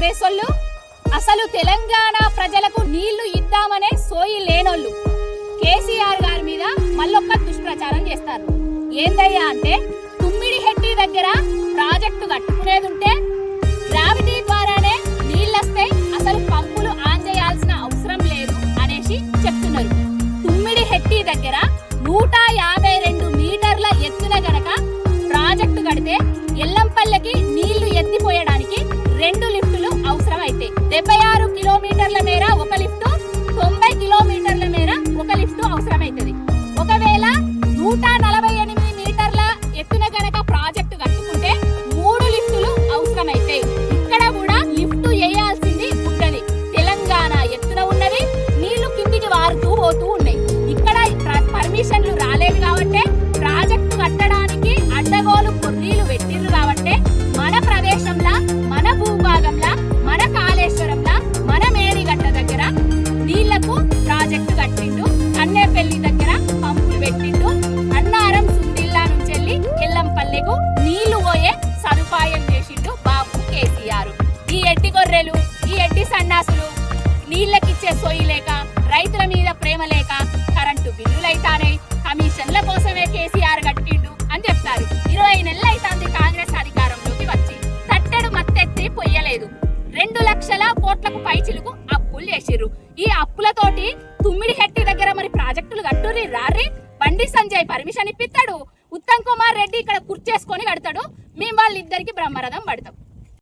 కాంగ్రెస్ వాళ్ళు అసలు తెలంగాణ ప్రజలకు నీళ్ళు ఇద్దామనే సోయి లేనోళ్ళు. కేసీఆర్ గారి మీద మళ్ళొక్క దుష్ప్రచారం చేస్తారు. ఏందయ్యా అంటే తుమ్మిడి హెట్టి దగ్గర ప్రాజెక్టు కట్టుకునేది ఉంటే అవసరమైతుంది. ఒకవేళ నూట నలభై ఎనిమిది మీటర్ల ఎత్తున గనక ప్రాజెక్టు కట్టుకుంటే మూడు లిఫ్టులు అవసరమైతే ఇక్కడ కూడా లిఫ్ట్ వేయాల్సింది ఉన్నది. తెలంగాణ ఎత్తున ఉన్నది నీళ్ళు కిందికి వారుతూ పోతూ ఉన్నాయి. ఇక్కడ పర్మిషన్లు వీళ్ళకిచ్చే సొయ్యి లేక రైతుల మీద ప్రేమ లేక కరెంటు బిల్లులైతానే కమిషన్ల కోసమే కేసీఆర్ కట్టిండు అని చెప్తారు. ఇరవై నెలలు అయితాంది కాంగ్రెస్ అధికారంలోకి వచ్చి. తట్టెడు మత్తెత్తి పొయ్యలేదు. రెండు లక్షల కోట్లకు పైచిలుకు అప్పులు చేసిర్రు. ఈ అప్పులతోటి తుమ్మిడి హెట్టి దగ్గర మరి ప్రాజెక్టులు కట్టుర్రి రారి బండి సంజయ్ పర్మిషన్ ఇప్పిస్తాడు ఉత్తమ్ కుమార్ రెడ్డి ఇక్కడ కుర్చేసుకొని కడతాడు. మేము వాళ్ళిద్దరికి బ్రహ్మరథం పడతాం.